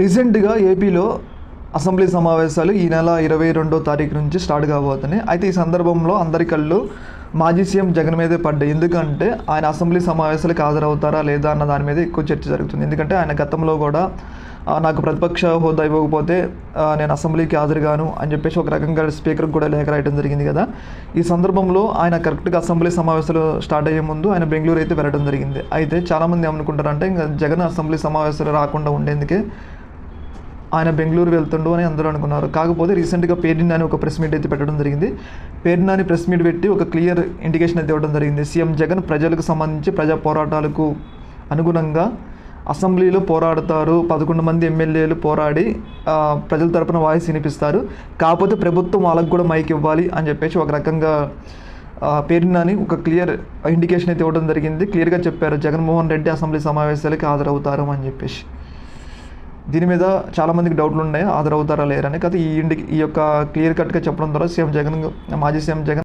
రీసెంట్గా ఏపీలో అసెంబ్లీ సమావేశాలు ఈ నెల ఇరవై రెండో తారీఖు నుంచి స్టార్ట్ కాబోతున్నాయి. అయితే ఈ సందర్భంలో అందరి కళ్ళు మాజీ సీఎం జగన్ మీదే పడ్డాయి. ఎందుకంటే ఆయన అసెంబ్లీ సమావేశాలకు హాజరవుతారా లేదా అన్న దాని మీద ఎక్కువ చర్చ జరుగుతుంది. ఎందుకంటే ఆయన గతంలో కూడా నాకు ప్రతిపక్ష హోదా ఇవ్వకపోతే నేను అసెంబ్లీకి హాజరుగాను అని చెప్పేసి ఒక రకంగా స్పీకర్కి కూడా లేఖ రాయడం జరిగింది కదా. ఈ సందర్భంలో ఆయన కరెక్ట్గా అసెంబ్లీ సమావేశాలు స్టార్ట్ అయ్యే ముందు ఆయన బెంగళూరు అయితే వెళ్ళడం జరిగింది. అయితే చాలామంది ఏమనుకుంటారంటే ఇంకా జగన్ అసెంబ్లీ సమావేశాలు రాకుండా ఉండేందుకే ఆయన బెంగళూరు వెళ్తుండు అని అందరూ అనుకున్నారు. కాకపోతే రీసెంట్గా పేర్ని అని ఒక ప్రెస్ మీట్ అయితే పెట్టడం జరిగింది. పేర్ని అని ప్రెస్ మీట్ పెట్టి ఒక క్లియర్ ఇండికేషన్ అయితే ఇవ్వడం జరిగింది. సీఎం జగన్ ప్రజలకు సంబంధించి ప్రజా పోరాటాలకు అనుగుణంగా అసెంబ్లీలో పోరాడతారు. పదకొండు మంది ఎమ్మెల్యేలు పోరాడి ప్రజల తరపున వాయిస్ వినిపిస్తారు. కాకపోతే ప్రభుత్వం వాళ్ళకు కూడా మైక్ ఇవ్వాలి అని చెప్పేసి ఒక రకంగా ఆ, ఒక క్లియర్ ఇండికేషన్ అయితే ఇవ్వడం జరిగింది. క్లియర్గా చెప్పారు. జగన్మోహన్ రెడ్డి అసెంబ్లీ సమావేశాలకి హాజరవుతారు అని చెప్పేసి. దీని మీద చాలామందికి డౌట్లు ఉన్నాయి హాజరవుతారా లేరని కాదు ఈ ఇంటికి ఈ యొక్క క్లియర్ కట్గా చెప్పడం ద్వారా సీఎం జగన్ మాజీ సీఎం జగన్